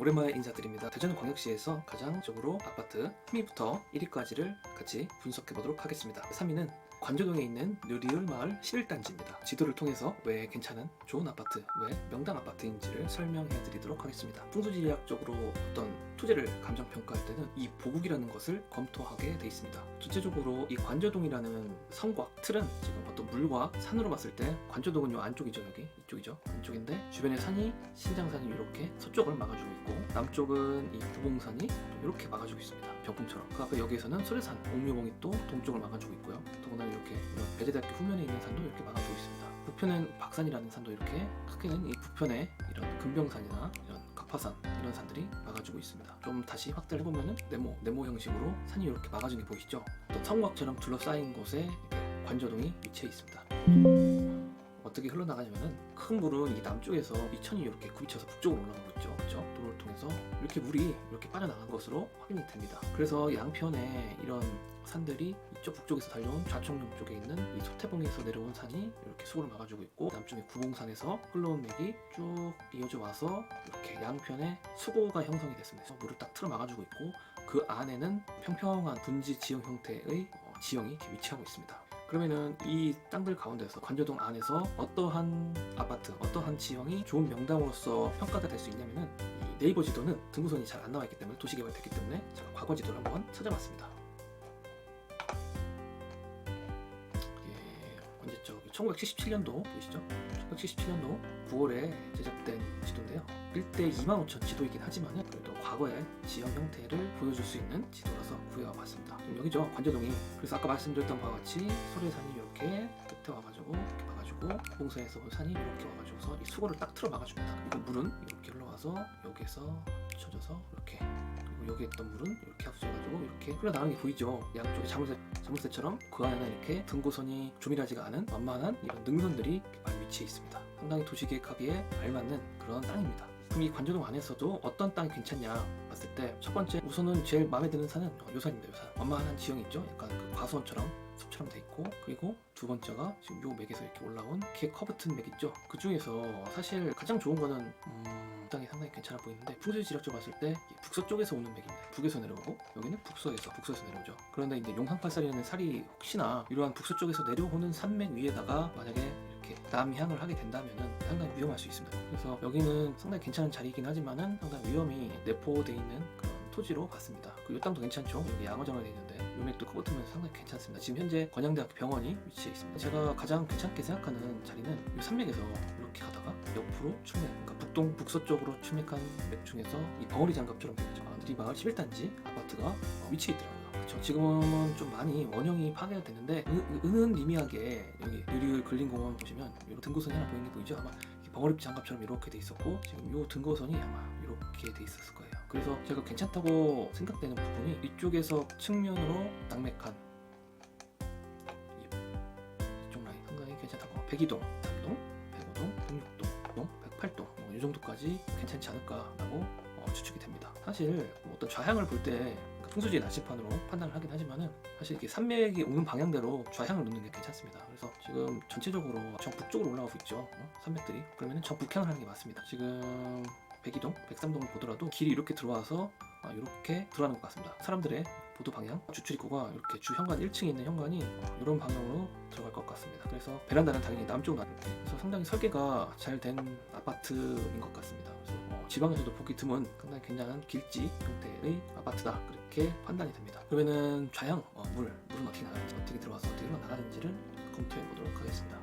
오랜만에 인사드립니다. 대전광역시에서 가장 쪽으로 아파트 3위부터 1위까지를 같이 분석해 보도록 하겠습니다. 3위는 관조동에 있는 느리울 마을 11단지입니다. 지도를 통해서 왜 괜찮은 좋은 아파트, 왜 명당 아파트인지를 설명해 드리도록 하겠습니다. 풍수지리학적으로 어떤 토지를 감정 평가할 때는 이 보국이라는 것을 검토하게 돼 있습니다. 전체적으로 이 관조동이라는 성곽 틀은 지금 어떤 물과 산으로 봤을 때 관조동은 요 안쪽이죠 여기 이쪽이죠? 안쪽인데 주변에 산이 신장산이 이렇게 서쪽을 막아주고 있고 남쪽은 이 구봉산이 이렇게 막아주고 있습니다. 병풍처럼. 그 앞에 여기에서는 소래산 옥묘봉이 또 동쪽을 막아주고 있고요. 더구나 이렇게 배제대학교 후면에 있는 산도 이렇게 막아주고 있습니다 북편엔 박산이라는 산도 이렇게 크게는 이 북편에 이런 금병산이나 이런 각파산 이런 산들이 막아주고 있습니다. 좀 다시 확대를 해보면은 네모 네모 형식으로 산이 이렇게 막아준 게 보이시죠? 어떤 성곽처럼 둘러싸인 곳에 관저동이 위치해 있습니다. 어떻게 흘러나가냐면은 큰 물은 이 남쪽에서 이천이 이렇게 굽이쳐서 북쪽으로 올라가고 있죠. 그렇죠? 도로를 통해서 이렇게 물이 이렇게 빠져나간 것으로 확인이 됩니다. 그래서 양편에 이런 산들이 이쪽 북쪽에서 달려온 좌청룡 쪽에 있는 이 소태봉에서 내려온 산이 이렇게 수고를 막아주고 있고 남쪽에 구봉산에서 흘러온 맥이 쭉 이어져 와서 이렇게 양편에 수고가 형성이 됐습니다. 물을 딱 틀어 막아주고 있고 그 안에는 평평한 분지 지형 형태의 어, 지형이 위치하고 있습니다. 그러면은 이 땅들 가운데서 관저동 안에서 어떠한 아파트, 어떠한 지형이 좋은 명당으로서 평가가 될 수 있냐면은 이 네이버 지도는 등구선이 잘 안 나와 있기 때문에 도시개발됐기 때문에 제가 과거 지도를 한번 찾아봤습니다. 이게 언제죠? 1977년도 보이시죠? 1977년도 9월에 제작된 지도인데요. 1대 2만 5천 지도이긴 하지만은 그래도 과거의 지형 형태를 보여줄 수 있는 지도라서 구해와 봤습니다. 그럼 여기죠 관저동이. 그래서 아까 말씀드렸던 바와 같이 소래산이 이렇게 끝에 와가지고 이렇게 막아주고 봉사에서 온 산이 이렇게 와가지고서 이 수고를 딱 틀어 막아줍니다. 그리고 물은 이렇게 흘러와서 여기에서 쳐져서 이렇게 그리고 여기 있던 물은 이렇게 합쳐가지고 이렇게 흘러나가는 게 보이죠. 양쪽에 자물쇠, 자물쇠처럼 그 안에는 이렇게 등고선이 조밀하지가 않은 완만한 이런 능선들이 많이 위치해 있습니다. 상당히 도시계획하기에 알맞는 그런 땅입니다. 그럼 이 관저동 안에서도 어떤 땅이 괜찮냐 봤을 때 첫 번째 우선은 제일 마음에 드는 산은 어, 요산입니다. 요산. 완만한 지형이 있죠. 약간 그 과수원처럼 숲처럼 돼 있고 그리고 두 번째가 지금 요 맥에서 이렇게 올라온 개 커브튼 맥 있죠. 그 중에서 사실 가장 좋은 거는 음, 땅이 상당히 괜찮아 보이는데 풍수 지력적으로 봤을 때이 북서 쪽에서 오는 맥입니다. 북에서 내려오고 여기는 북서에서 북서에서 내려오죠. 그런데 이제 용산팔살이라는 살이 혹시나 이러한 북서 쪽에서 내려오는 산맥 위에다가 만약에 이렇게 남향을 하게 된다면은 상당히 위험할 수 있습니다. 그래서 여기는 상당히 괜찮은 자리이긴 하지만은 상당히 위험이 내포돼 있는 그런 토지로 봤습니다. 그이 땅도 괜찮죠. 여기 양어정을 돼 있는데 요맥도 커버트면서 상당히 괜찮습니다. 지금 현재 건양대학교 병원이 위치해 있습니다. 제가 가장 괜찮게 생각하는 자리는 이 산맥에서 이렇게 가다가 옆으로 출맥, 그러니까 북동 북서쪽으로 출맥한 맥 중에서 이 벙어리 장갑처럼 보이죠. 아, 이 마을 11단지 아파트가 어, 위치해 있더라고요. 그렇죠. 지금은 좀 많이 원형이 파괴가 됐는데 은, 은은 미미하게 여기 느리을 근린공원 보시면 이런 등고선이 하나 보이는 게 보이죠? 아마 이 벙어리 장갑처럼 이렇게 돼 있었고 지금 이 등고선이 아마 이렇게 돼 있었을 거예요. 그래서 제가 괜찮다고 생각되는 부분이 이쪽에서 측면으로 낙맥한 이- 이쪽 라인 상당히 괜찮다고 102동, 3동, 105동, 106동, 108동 뭐 이 정도까지 괜찮지 않을까라고 어, 추측이 됩니다. 사실 뭐 어떤 좌향을 볼때 풍수지의 나치판으로 판단을 하긴 하지만은 사실 이게 산맥이 오는 방향대로 좌향을 놓는 게 괜찮습니다. 그래서 지금 전체적으로 정 북쪽으로 올라가고 있죠. 어? 산맥들이 그러면은 정 북향을 하는 게 맞습니다. 지금 102동, 103동을 보더라도 길이 이렇게 들어와서 아, 이렇게 들어가는 것 같습니다. 사람들의 보도 방향, 주출입구가 이렇게 주 현관 1층에 있는 현관이 어, 이런 방향으로 들어갈 것 같습니다. 그래서 베란다는 당연히 남쪽으로 이렇게 그래서 상당히 설계가 잘 된 아파트인 것 같습니다. 지방에서도 보기 드문 상당히 괜찮은 길지 형태의 아파트다 그렇게 판단이 됩니다. 그러면은 좌향 어, 물 물은 어떻게 나가는지 어떻게 들어와서 어떻게 흘러나가는지를 검토해 보도록 하겠습니다.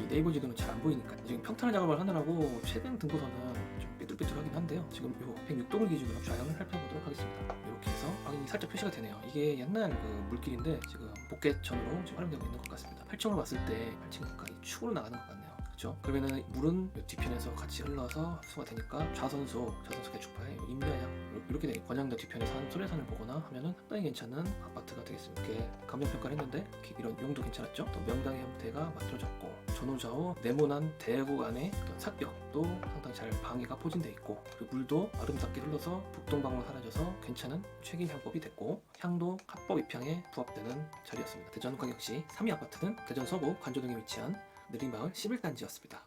이 네이버 지도는 잘 안 보이니까 지금 평탄화 작업을 하느라고 최근 등고선은 좀 삐뚤삐뚤하긴 한데요. 지금 요 106동을 기준으로 좌향을 살펴보도록 하겠습니다. 이렇게 해서 확인이 살짝 표시가 되네요. 이게 옛날 그 물길인데 지금 복개천으로 지금 활용되고 있는 것 같습니다. 8층으로 봤을 때 8층 가까이 축으로 나가는 것 같네요. 그렇죠? 그러면은 물은 요 뒤편에서 같이 흘러서 흡수가 되니까 좌선수, 좌선수 개축파에 임야양 이렇게 돼 권양대 뒤편에서 한 소래산을 보거나 하면은 상당히 괜찮은 아파트가 되겠습니다. 이렇게 감정 평가를 했는데 이런 용도 괜찮았죠? 또 명당의 형태가 만들어졌고 전후좌우 네모난 대구 안에 어떤 삭벽도 상당히 잘 방해가 포진돼 있고 그리고 물도 아름답게 흘러서 북동방으로 사라져서 괜찮은 최긴 향법이 됐고 향도 합법 입향에 부합되는 자리였습니다. 대전 광역시 3위 아파트는 대전 서구 관조동에 위치한 느리마을 11단지였습니다.